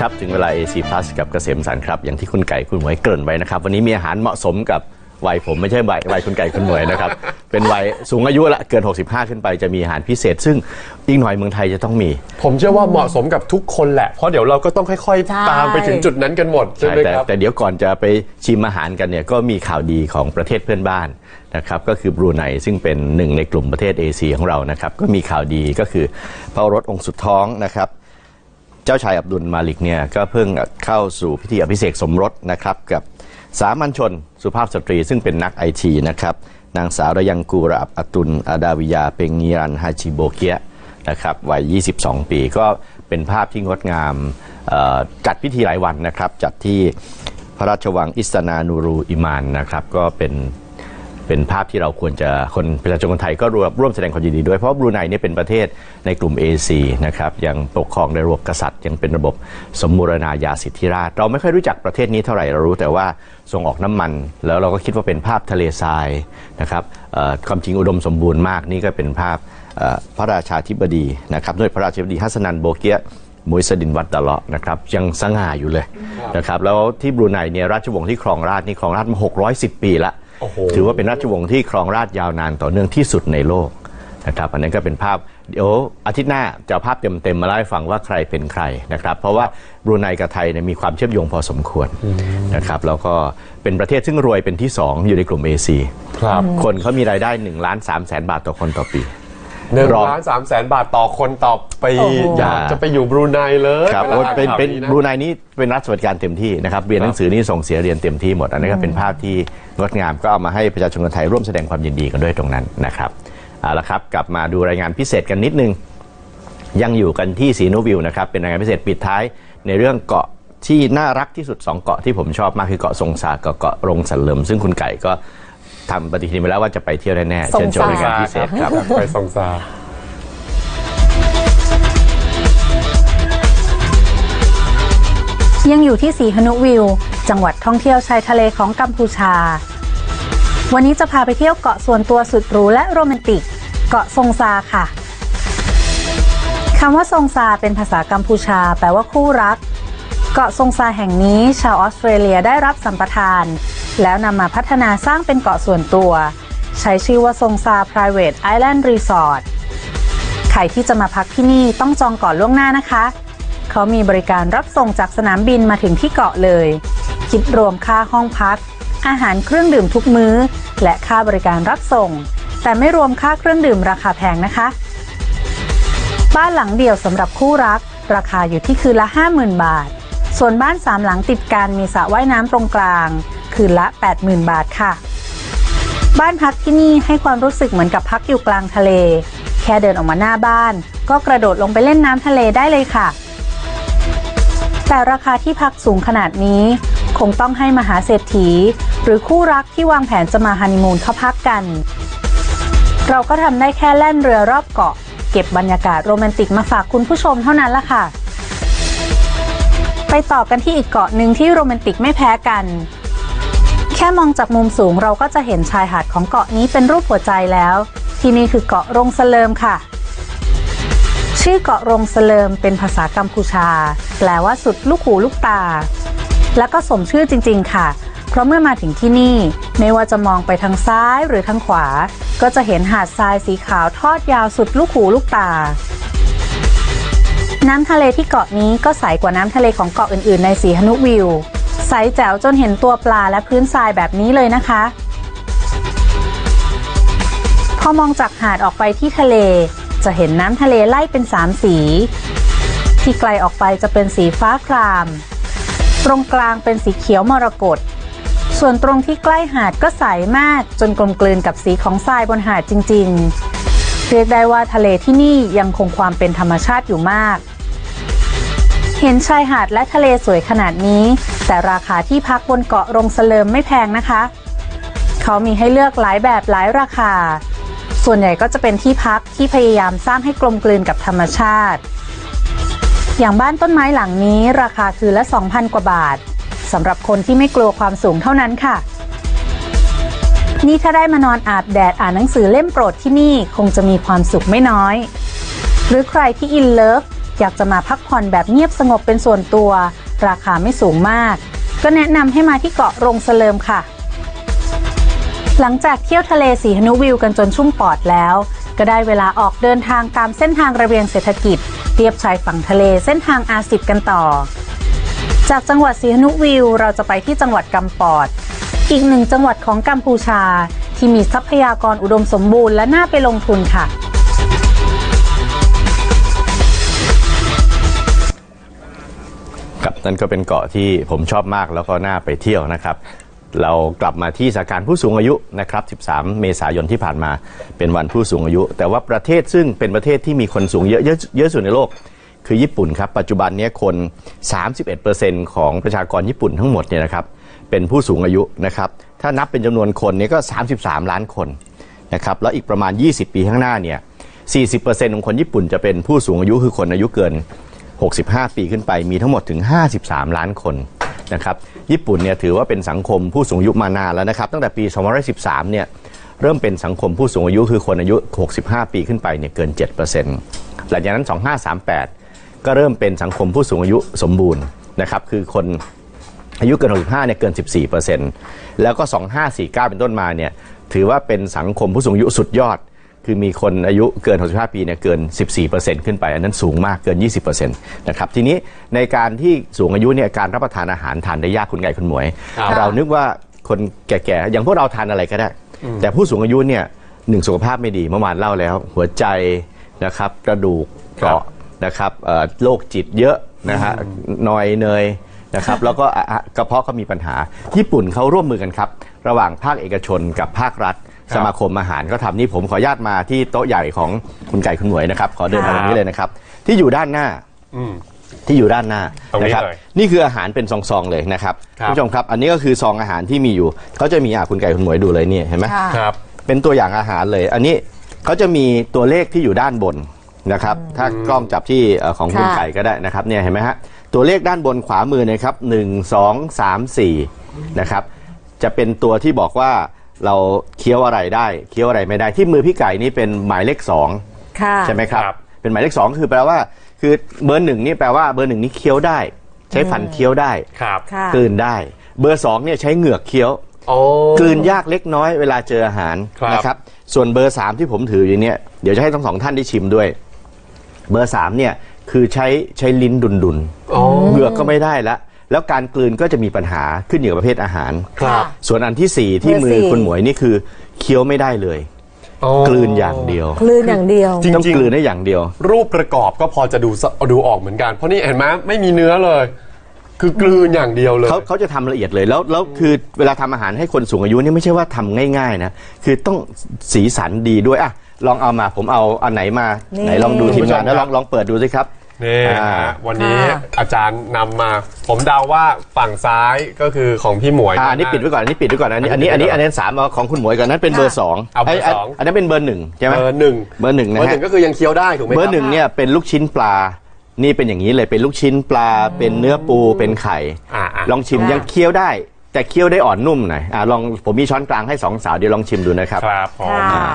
ครับ ถึงเวลา AC Plus กับเกษมสันต์ครับ อย่างที่คุณไก่คุณหมวยเกริ่นไว้นะครับ วันนี้มีอาหารเหมาะสมกับวัยผมไม่ใช่วัยวัยคุณไก่คุณหมวยนะครับ เป็นวัยสูงอายุละเกิน 65 ขึ้นไปจะมีอาหารพิเศษ ซึ่งอีกหน่อยเมืองไทยจะต้องมี ผมเชื่อว่าเหมาะสมกับทุกคนแหละ เพราะเดี๋ยวเราก็ต้องค่อย ใช่ ๆ ตามไปถึงจุดนั้นกันหมดใช่ใช่ไหมแต่ครับ แต่เดี๋ยวก่อนจะไปชิมอาหารกันเนี่ยก็มีข่าวดีของประเทศเพื่อนบ้านนะครับก็คือบรูไนซึ่งเป็นหนึ่งในกลุ่มประเทศเอเชียของเรานะครับก็มีข่าวดีก็คือพระโอรสองค์สุดท้องนะครับ เจ้าชายอับดุลมาลิกเนี่ยก็เพิ่งเข้าสู่พิธีอภิเษกสมรสนะครับกับสามัญชนสุภาพสตรีซึ่งเป็นนักไอทีนะครับนางสาวระยังกูราบอัตุลอาดาวิยาเปงงีรันฮาจิโบเกียนะครับวัย 22 ปีก็เป็นภาพที่งดงามจัดพิธีหลายวันนะครับ จัดที่พระราชวังอิสตานานูรูอิมานนะครับ ก็เป็น เป็นภาพที่เราควรจะคนประชาชนคนไทยก็ร่วมร่วมแสดงความยินดีด้วยเพราะบรูไนเนี่ยเป็นประเทศในกลุ่ม AC นะครับยังปกครองในระบบกษัตริย์ ยังเป็นระบบสมบูรณาญาสิทธิราช เราไม่ค่อยรู้จักประเทศนี้เท่าไหร่เรารู้แต่ว่าส่งออกน้ำมัน แล้วเราก็คิดว่าเป็นภาพทะเลทรายนะครับความจริงอุดมสมบูรณ์มากนี่ก็เป็นภาพพระราชาธิบดีนะครับด้วยพระราชาธิบดีฮัสนันโบเกียมุยสดินวัดดะเลาะนะครับยังสง่าอยู่เลยนะครับแล้วที่บรูไนเนี่ยราชวงศ์ที่ครองราชนี่ครองราชมา 610 ปีละ ถือว่าเป็นราชวงศ์ที่ครองราชย์ยาวนานต่อเนื่องที่สุดในโลกนะครับอันนั้นก็เป็นภาพเดี๋ยวอาทิตย์หน้าจะเอาภาพเต็มๆมาเล่าให้ฟังว่าใครเป็นใครนะครับ เพราะว่าบรูไนกับไทยเนี่ยมีความเชื่อมโยงพอสมควรนะครับแล้วก็เป็นประเทศซึ่งรวยเป็นที่สองอยู่ในกลุ่มเอเชียครับคนเขามีรายได้1ล้าน3แสนบาทต่อคนต่อปี หนึ่งรองล้านสามแสนบาทต่อคนต่อปีโอ้โห อยากจะไปอยู่บรูไนเลยครับวลาโอ้ยอ่าเป็นข่าวเป็นนะบรูไนนี้เป็นรัฐสวัสดิการเต็มที่นะครับเรียนหนังสือนี่ส่งเสียเรียนเต็มที่หมดอันนี้ก็เป็นภาพที่งดงามก็เอามาให้ประชาชนคนไทยร่วมแสดงความยินดีกันด้วยตรงนั้นนะครับเอาละครับกลับมาดูรายงานพิเศษกันนิดนึง ยังอยู่กันที่สีนุวิวนะครับเป็นรายงานพิเศษปิดท้ายในเรื่องเกาะที่น่ารักที่สุด2เกาะที่ผมชอบมากคือเกาะทรงซากับเกาะรงสันเลิมซึ่งคุณไก่ก็ ทำปฏิทินไปแล้วว่าจะไปเที่ยวแน่ๆเชิญชมรายงานพิเศษครับ ไปทรงซายังอยู่ที่สีหนุวิว จังหวัดท่องเที่ยวชายทะเลของกัมพูชา วันนี้จะพาไปเที่ยวเกาะส่วนตัวสุดหรูและโรแมนติก เกาะทรงซาค่ะคำว่าทรงซาเป็นภาษากัมพูชา แปลว่าคู่รัก เกาะทรงซาแห่งนี้ ชาวออสเตรเลียได้รับสัมปทาน แล้วนำมาพัฒนาสร้างเป็นเกาะส่วนตัว ใช้ชื่อว่าทรงซา Private Island Resort ใครที่จะมาพักที่นี่ต้องจองก่อนล่วงหน้านะคะ เขามีบริการรับส่งจากสนามบินมาถึงที่เกาะเลย คิดรวมค่าห้องพัก อาหารเครื่องดื่มทุกมื้อ และค่าบริการรับส่ง แต่ไม่รวมค่าเครื่องดื่มราคาแพงนะคะ บ้านหลังเดี่ยวสำหรับคู่รัก ราคาอยู่ที่คืนละ 50,000 บาท ส่วนบ้านสามหลังติดกันมีสระว่ายน้ำตรงกลาง คืนละ 80,000 บาทค่ะ บ้านพักที่นี่ให้ความรู้สึกเหมือนกับพักอยู่กลางทะเล แค่เดินออกมาหน้าบ้าน ก็กระโดดลงไปเล่นน้ำทะเลได้เลยค่ะ แต่ราคาที่พักสูงขนาดนี้ คงต้องให้มหาเศรษฐี หรือคู่รักที่วางแผนจะมาฮันนีมูนเข้าพักกัน เราก็ทำได้แค่แล่นเรือรอบเกาะ เก็บบรรยากาศโรแมนติกมาฝากคุณผู้ชมเท่านั้นละค่ะไปต่อกันที่อีกเกาะหนึ่งที่โรแมนติกไม่แพ้กัน แค่มองจากมุมสูงเราก็จะเห็นชายหาดของเกาะนี้เป็นรูปหัวใจแล้ว ที่นี่คือเกาะรงสเลิมค่ะ ชื่อเกาะรงสเลิมเป็นภาษากัมพูชา แปลว่าสุดลูกหูลูกตา และก็สมชื่อจริง ๆ ค่ะ เพราะเมื่อมาถึงที่นี่ ไม่ว่าจะมองไปทางซ้ายหรือทางขวา ก็จะเห็นหาดทรายสีขาวทอดยาวสุดลูกหูลูกตาน้ำทะเลที่เกาะนี้ก็ใสกว่าน้ำทะเลของเกาะอื่น ๆ ในสีหนุวิว ใสแจ๋วจนเห็นตัวปลาและพื้นทรายแบบนี้เลยนะคะ พอมองจากหาดออกไปที่ทะเล จะเห็นน้ำทะเลไล่เป็นสามสี ที่ไกลออกไปจะเป็นสีฟ้าคราม ตรงกลางเป็นสีเขียวมรกตส่วนตรงที่ใกล้หาดก็ใสมากจนกลมกลืนกับสีของทรายบนหาดจริง ๆ เรียกได้ว่าทะเลที่นี่ยังคงความเป็นธรรมชาติอยู่มาก เห็นชายหาดและทะเลสวยขนาดนี้ แต่ราคาที่พักบนเกาะรงสเลิมไม่แพงนะคะ เขามีให้เลือกหลายแบบหลายราคา ส่วนใหญ่ก็จะเป็นที่พักที่พยายามสร้างให้กลมกลืนกับธรรมชาติ อย่างบ้านต้นไม้หลังนี้ราคาคือละ 2,000 กว่าบาทสำหรับคนที่ไม่กลัวความสูงเท่านั้นค่ะ นี่ถ้าได้มานอนอาบแดดอ่านหนังสือเล่มโปรดที่นี่คงจะมีความสุขไม่น้อย หรือใครที่อินเลิฟ อยากจะมาพักผ่อนแบบเงียบสงบเป็นส่วนตัว ราคาไม่สูงมาก ก็แนะนำให้มาที่เกาะโรงเสลิมค่ะ หลังจากเที่ยวทะเลสีหนุวิวกันจนชุ่มปอดแล้ว ก็ได้เวลาออกเดินทางตามเส้นทางระเบียงเศรษฐกิจเรียบชายฝั่งทะเลเส้นทางอาสิบกันต่อ จากจังหวัดสีหนุวิวเราจะไปที่จังหวัดกำปอด อีกหนึ่งจังหวัดของกัมพูชาที่มีทรัพยากรอุดมสมบูรณ์และน่าไปลงทุนค่ะ นั่นก็เป็นเกาะที่ผมชอบมากแล้วก็น่าไปเที่ยวนะครับ เรากลับมาที่สถานการณ์ผู้สูงอายุนะครับ 13 เมษายนที่ผ่านมาเป็นวันผู้สูงอายุ แต่ว่าประเทศซึ่งเป็นประเทศที่มีคนสูงเยอะเยอะสุดในโลกคือญี่ปุ่นครับ ปัจจุบันนี้คน 31%ของประชากรญี่ปุ่นทั้งหมดเนี่ยนะครับเป็นผู้สูงอายุนะครับ ถ้านับเป็นจำนวนคนเนี่ยก็ 33 ล้านคนนะครับ แล้วอีกประมาณ 20 ปีข้างหน้าเนี่ย 40%ของคนญี่ปุ่นจะเป็นผู้สูงอายุคือคนอายุเกิน 65 ปีขึ้นไปมีทั้งหมดถึง 53 ล้านคนนะครับญี่ปุ่นเนี่ยถือว่าเป็นสังคมผู้สูงอายุมานานแล้วนะครับตั้งแต่ปี 2013 เนี่ยเริ่มเป็นสังคมผู้สูงอายุคือคนอายุ 65 ปีขึ้นไปเนี่ยเกิน 7%หลังจากนั้น 2538 ก็เริ่มเป็นสังคมผู้สูงอายุสมบูรณ์นะครับคือคนอายุเกิน 65 เนี่ยเกิน 14%แล้วก็ 2549 เป็นต้นมาเนี่ยถือว่าเป็นสังคมผู้สูงอายุสุดยอด คือมีคนอายุเกิน 65 ปีเนี่ยเกิน 14%ขึ้นไป อันนั้นสูงมากเกิน 20%นะครับทีนี้ในการที่สูงอายุเนี่ยการรับประทานอาหารทานได้ยากคุณไก่คุณหมวยครับเรานึกว่าคนแก่ๆอย่างพวกเราทานอะไรก็ได้ แต่ผู้สูงอายุเนี่ยหนึ่งสุขภาพไม่ดีเมื่อวานเล่าแล้ว หัวใจนะครับกระดูกเกราะนะครับเอ่อโรคจิตเยอะนะฮะนอยเนยนะครับแล้วก็อะอะกระเพาะก็มีปัญหา ญี่ปุ่นเขาร่วมมือกันครับ ระหว่างภาคเอกชนกับภาครัฐครับ สมาคมอาหารก็ทำนี่ผมขออนุญาตมาที่โต๊ะใหญ่ของคุณไก่คุณหมวยนะครับ ขอเดินมาตรงนี้เลยนะครับ ที่อยู่ด้านหน้าอืมที่อยู่ด้านหน้าตรงนี้นะครับเลยนี่คืออาหารเป็นซองๆเลยนะครับครับณผู้ชมครับ อันนี้ก็คือซองอาหารที่มีอยู่เขาจะมีอะคุณไก่คุณหมวยดูเลยเนี่ยเห็นไหมค่ะครับ เป็นตัวอย่างอาหารเลย อันนี้เขาจะมีตัวเลขที่อยู่ด้านบนนะครับ ถ้ากล้องจับที่เอ่อของคุณค่ะไก่ก็ได้นะครับเนี่ยเห็นไหมฮะตัวเลขด้านบนขวามือนะครับหนึ่งสองสามสี่นะครับ จะเป็นตัวที่บอกว่า เราเคี้ยวอะไรได้เคี้ยวอะไรไม่ได้ที่มือพี่ไก่นี่เป็นหมายเลขสองค่ะใช่ไหมครับ ครับ เป็นหมายเลขสองคือแปลว่า คือเบอร์หนึ่งนี่แปลว่าเบอร์หนึ่งนี่เคี้ยวได้ ใช้ฟันเคี้ยวได้ครับค่ะ กลืนได้ เบอร์สองเนี่ยใช้เหงือกเคี้ยว โอ้ กลืนยากเล็กน้อยเวลาเจออาหารครับ นะครับ ส่วนเบอร์3ที่ผมถืออยู่เนี่ยเดี๋ยวจะให้ทั้งสองท่านได้ชิมด้วย เบอร์3เนี่ยคือใช้ใช้ลิ้นดุนดุนๆ โอ้ เหงือกก็ไม่ได้ละ แล้วการกลืนก็จะมีปัญหาขึ้นอยู่กับประเภทอาหาร ครับ ส่วนอันที่4ที่เบอร์มือสี่ คุณหมวยนี่คือเคี้ยวไม่ได้เลยโอ้กลืนอย่างเดียวคลื่นอย่างเดียวจริงต้องกลืนได้อย่างเดียวรูปประกอบก็พอจะดูสดูออกเหมือนกัน เพราะนี่เห็นไหมไม่มีเนื้อเลย คือกลืนอย่างเดียวเลย เขาเขาจะทำละเอียดเลยแล้วแล้วคือเวลาทำอาหารให้คนสูงอายุนี่ไม่ใช่ว่าทำง่ายๆนะคือต้องสีสันดีด้วยอะลองเอามาผมเอาอันไหนมานี่ ไหนลองดูทีมงานแล้วคุณผู้ชมคลรัอบงลองเปิดดูสิครับ นี่อ่าฮะวันนี้ค่ะ อาจารย์นำมา ผมเดาว่าฝั่งซ้ายก็คือของพี่หมวยอ่าอันนี้ปิดไว้ก่อนอันนี้ปิดไว้ก่อนอันนี้อันนี้อันนี้อันนี้สามเอาของคุณหมวยก่อนนั้นเป็นเบอร์สองเอาเบอร์ไสองอันนั้นเป็นเบอร์หนึ่งใช่ไหม เบอร์หนึ่งเบอร์หนึ่งนะเบอร์หฮะนึ่งก็คือยังเคี้ยวได้ถูกไหมคเบรัอร์หนึ่งเนี่ยเป็นลูกชิ้นปลา นี่เป็นอย่างนี้เลยเป็นลูกชิ้นปลา เป็นเนื้อปูเป็นไข่ อ่าอ่าลองชิมค่ะยังเคี้ยวได้ แต่เคี้ยวได้อ่อนนุ่มหน่อยอ่าลองผมมีช้อนกลางให้สองสาวเดี๋ยวลองชิมดูนะครับ ครับผม ค่ะ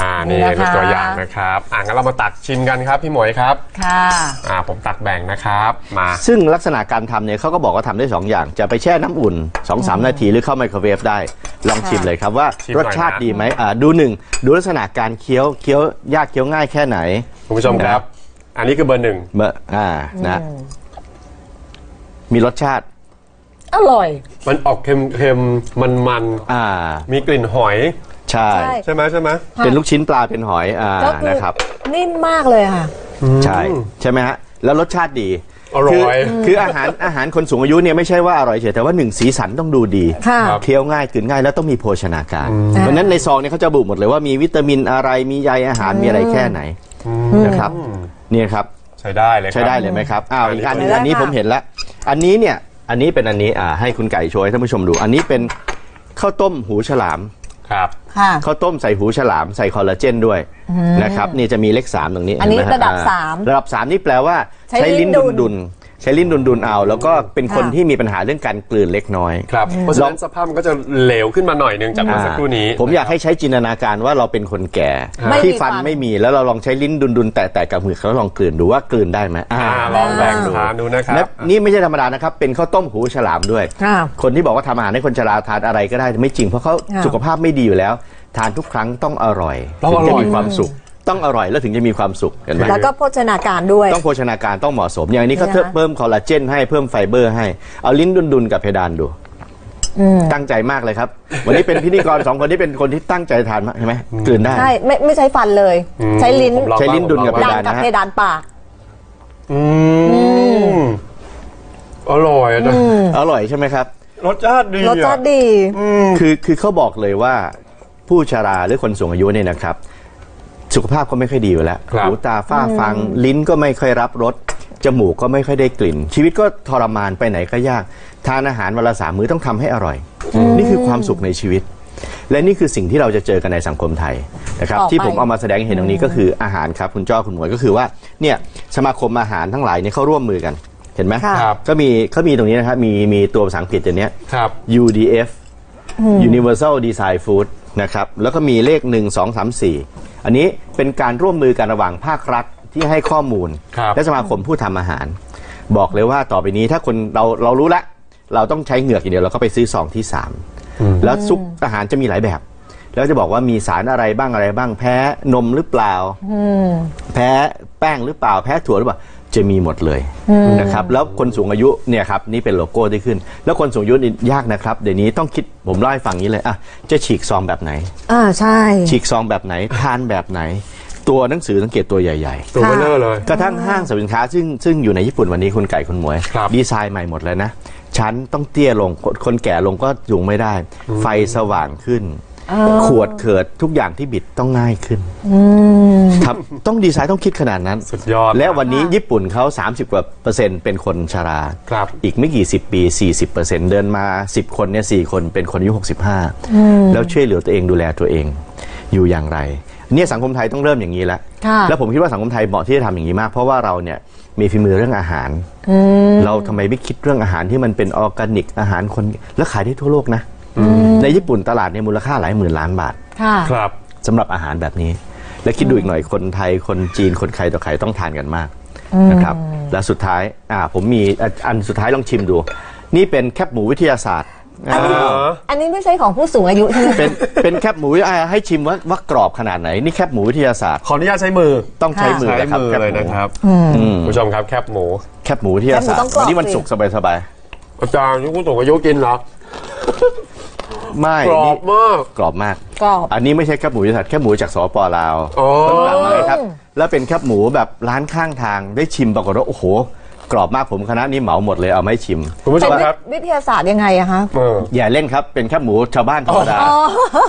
อ่านี่นี่นะคะ เป็นตัวอย่างนะครับอ่างั้นเรามาตักชิมกันครับพี่หมวยครับค่ะ อ่าผมตักแบ่งนะครับมา ซึ่งลักษณะการทำเนี่ยเขาก็บอกว่าทำได้ 2 อย่าง จะไปแช่น้ำอุ่น 2-3 นาทีหรือเข้าไมโครเวฟได้ ลองชิมเลยครับว่าชิมหน่รอยสชาตินะดีไหมอ่าดูหนึ่งดูลักษณะการเคี้ยวเคี้ยวยากเคี้ยวง่ายแค่ไหน คุณผู้ชมครับ อันนี้คือเบอร์หนึ่งเมื่ออ่านะมีรสชาติ อร่อย มันออกเค็มเค็มมันมันอ่าๆมีกลิ่นหอย ใช่ ใช่ ใช่ไหมใช่ไหมเป็นลูกชิ้นปลาเป็นหอยอ่าก็คือนะครับ นิ่มมากเลยค่ะ ใช่ใช่ไหมฮะ แล้วรสชาติดีอร่อย คือคืออาหารอาหารคนสูงอายุเนี่ยไม่ใช่ว่าอร่อยเฉยแต่ว่าหนึ่งสีสันต้องดูดีค่ะครับ เคี้ยวง่ายกลืนง่ายแล้วต้องมีโภชนาการ เพราะฉะนั้นในซองเนี่ยเขาจะบุหมดเลยว่ามีวิตามินอะไรมีใยอาหารมีอะไรแค่ไหนนะครับเนี่ยครับ ใช้ได้เลยครับ ใช้ได้เลยไหมครับ อ้าวอันนี้อีกอันหนึงได้อันนี้ค่ะผมเห็นแล้ว อันนี้เนี่ย อันนี้เป็นอันนี้ อ่า ให้คุณไก่โชว์ให้ท่านผู้ชมดู อันนี้เป็นข้าวต้มหูฉลาม ครับค่ะ ข้าวต้มใส่หูฉลามใส่คอลลาเจนด้วยนะครับนี่จะมีเลข3ตรงนี้อันนี้เห็ไหมฮระดับอ่สามระดับ3นี่แปลว่าใช้ลิ้นดุนดุดุน น ใช้ลิ้นดุนๆเอา แล้วก็เป็นคนค่ะที่มีปัญหาเรื่องการกลืนเล็กน้อย ครับเพราะฉะนั้นสภาพมันก็จะเหลวขึ้นมาหน่อยหนึงจากเมื่อสักครู่นี้ ผมอยากให้ใช้จินตนาการว่าเราเป็นคนแก่ ไม่ที่มีฟันฟัน ไม่มีแล้วเราลองใช้ลิ้นดุนๆแตะๆกับมือแล้วลองกลืนดูว่ากลืนได้ไหมอ่าอ่าลองแบ่งทานดูนะครับและนี่ไม่ใช่ธรรมดานะครับ เป็นข้าวต้มหูฉลามด้วยค่ะคนที่บอกว่าทำอาหารให้คนชราทานอะไรก็ได้ไม่จริงเพราะเขาค่ะสุขภาพไม่ดีอยู่แล้ว ทานทุกครั้งต้องอร่อยต้องถึองร่จะอย มีความสุข ต้องอร่อยแล้วถึงจะมีความสุขเห็นไหมแล้วก็โภชนาการด้วย ต้องโภชนาการต้องเหมาะสม อย่างนี้ก็นะคะเพิ่มคอลลาเจนให้เพิ่มไฟเบอร์ให้เอาลิ้นดุนๆกับเพดานดูตั้งใจมากเลยครับ วันนี้เป็นพิธีกรสองคนที่เป็นคนที่ตั้งใจทานมากใช่ไหมกลืนได้ใช่ไม่ไม่ใช้ฟันเลย ใช้ลิ้นผมลองใช้ลิ้นดุลกับผมลองดันกับนะฮะเพดานปากอืมอร่อยอะจ้ะอร่อยใช่ไหมครับ รสชาติดีรสชาติดีคือคือเขาบอกเลยว่าผู้ชราหรือคนสูงอายุเนี่ยนะครับ สุขภาพก็ไม่ค่อยดีอยู่แล้วครับ หูตาฝ้าฟัง ลิ้นก็ไม่ค่อยรับรสจมูกก็ไม่ค่อยได้กลิ่น ชีวิตก็ทรมานไปไหนก็ยาก ทานอาหารวันละสามมื้อต้องทำให้อร่อย นี่คือความสุขในชีวิต และนี่คือสิ่งที่เราจะเจอกันในสังคมไทยนะครับต่อไป ที่ผมเอามาแสดงให้เห็นตรงนี้ก็คืออาหารครับคุณจ้อคุณหมวยก็คือว่าเนี่ยสมาคมอาหารทั้งหลายเนี่ยเขาร่วมมือกันเห็นไหมค่ะครับ ก็มีเขามีตรงนี้นะครับมีมีตัวภาษาอังกฤษตัวเนี้ย ครับ UDF Universal Design Food นะครับแล้วก็มีเลข 1 2 3 4 อันนี้เป็นการร่วมมือกันระหว่างภาครัฐที่ให้ข้อมูล ครับและสมาคมผู้ทำอาหาร บอกเลยว่าต่อไปนี้ถ้าคนเราเรารู้ละเราต้องใช้เหงือกอย่างเดียวเราก็ไปซื้อซองที่3แล้วซุปอาหารจะมีหลายแบบ แล้วจะบอกว่ามีสารอะไรบ้างอะไรบ้างแพ้นมหรือเปล่าแพ้แป้งหรือเปล่าแพ้ถั่วหรือเปล่า จะมีหมดเลยนะครับแล้วคนสูงอายุเนี่ยครับนี่เป็นโลโก้ที่ขึ้น แล้วคนสูงอายุนี่ยากนะครับ เดี๋ยวนี้ต้องคิดผมเล่าให้ฟังนี้เลยอะจะฉีกซองแบบไหนอ่าใช่ ฉีกซองแบบไหนทานแบบไหน ตัวหนังสือสังเกตตัวใหญ่ตัวเบลเลอร์เลยๆกระทั่งห้างสรรพสินค้า ซึ่งซึ่งอยู่ในญี่ปุ่นวันนี้คุณไก่คุณหมวยครับดีไซน์ใหม่หมดเลยนะชั้นต้องเตี้ยลงคนคนแก่ลงก็สูงไม่ได้ ไฟสว่างขึ้น ขวดเขิดทุกอย่างที่บิดต้องง่ายขึ้นครับต้องดีไซน์ต้องคิดขนาดนั้น สุดยอด และวันนี้ญี่ปุ่นเขา 30กว่าเปอร์เซ็นต์เป็นคนชราครับอีกไม่กี่สิบปี 40เปอร์เซ็นต์เดินมา 10 คนเนี่ย4คนเป็นคนอายุ 65 แล้วช่วยเหลือตัวเองดูแลตัวเองอยู่อย่างไรเนี่ยสังคมไทยต้องเริ่มอย่างนี้แล้วค่ะแล้วผมคิดว่าสังคมไทยเหมาะที่จะทำอย่างนี้มาก เพราะว่าเราเนี่ยมีฝีมือเรื่องอาหาร เราทำไมไม่คิดเรื่องอาหารที่มันเป็นออร์แกนิกอาหารคน แล้วขายได้ทั่วโลกนะ ในญี่ปุ่นตลาดเนี่ยมูลค่าหลายหมื่นล้านบาทค่ะครับสำหรับอาหารแบบนี้ และคิดดูอีกหน่อยคนไทยคนจีนคนใครต่อใครต้องทานกันมากนะครับและสุดท้ายอ่าผมมีอะอันสุดท้ายลองชิมดู นี่เป็นแคบหมูวิทยาศาสตร์อันนี้อ่าอันนี้ไม่ใช่ของผู้สูงอายุใช่ไหมเป็นเป็นแคบหมูอ่าให้ชิมว่าว่ากรอบขนาดไหนนี่แคบหมูวิทยาศาสตร์ขออนุญาตใช้มือต้องใช้มือใช้นะครับมือแคบเลยหมูนะครับอืมผู้ชมครับแคบหมูแคบหมูวิทยาศาสตแคบหมูต้อร์งกรอบวันนี้วันสิศุกร์สบายอาจารย์นี่ผู้สูงอายุกินเหรอๆ ไม่กรอนี่บมาก กรอบมาก กรอบ อันนี้ไม่ใช่แคบหมูวิทยาศาสตร์แคบหมูจากสปลาวอ๋อ ต้นแบบมาเลยครับ แล้วเป็นแคบหมูแบบร้านข้างทางได้ชิมปรากฏว่าโอ้โห กรอบมากผมคณะนี้เหมาหมดเลยเอาไม่ชิม คุณผู้ชเป็นมวิครับวิทยาศาสตร์ยังไงอะคะเออ อย่าเล่นครับ เป็นแคบหมูชาวบ้านธรรมดา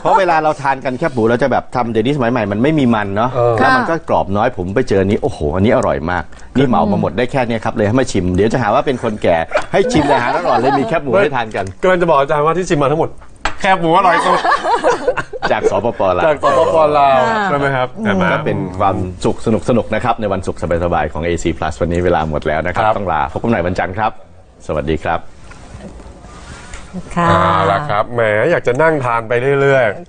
เพราะเวลาเราทานกันแคบหมูเราจะแบบทำเดี๋ยวนี้สมัยใหม่มันไม่มีมันเนาะ เออ แล้วมันก็กรอบน้อยผมไปเจออันนี้โอ้โห อันนี้อร่อยมาก นี่เหมามาหมดได้แค่เนี้ยครับเลยให้มาชิม เดี๋ยวจะหาว่าเป็นคนแก่ ให้ชิมอาหารอร่อยเลยมีแคบหมูให้ทานกัน กำลังจะบอกอาจารย์ว่าที่ชิมมาทั้งหมด แคบหมูอร่อยสุดจากสปปลาวจากสปปลาวใช่ไหมครับแต่มาก็เป็นความสุขสนุกสนุกๆนะครับ ในวันศุกร์สบายๆของ AC Plus วันนี้เวลาหมดแล้วนะครับครับ ต้องลาพบกันใหม่วันจันทร์ครับ สวัสดีครับค่ะเอาละครับแหมอยากจะนั่งทานไปเรื่อยๆ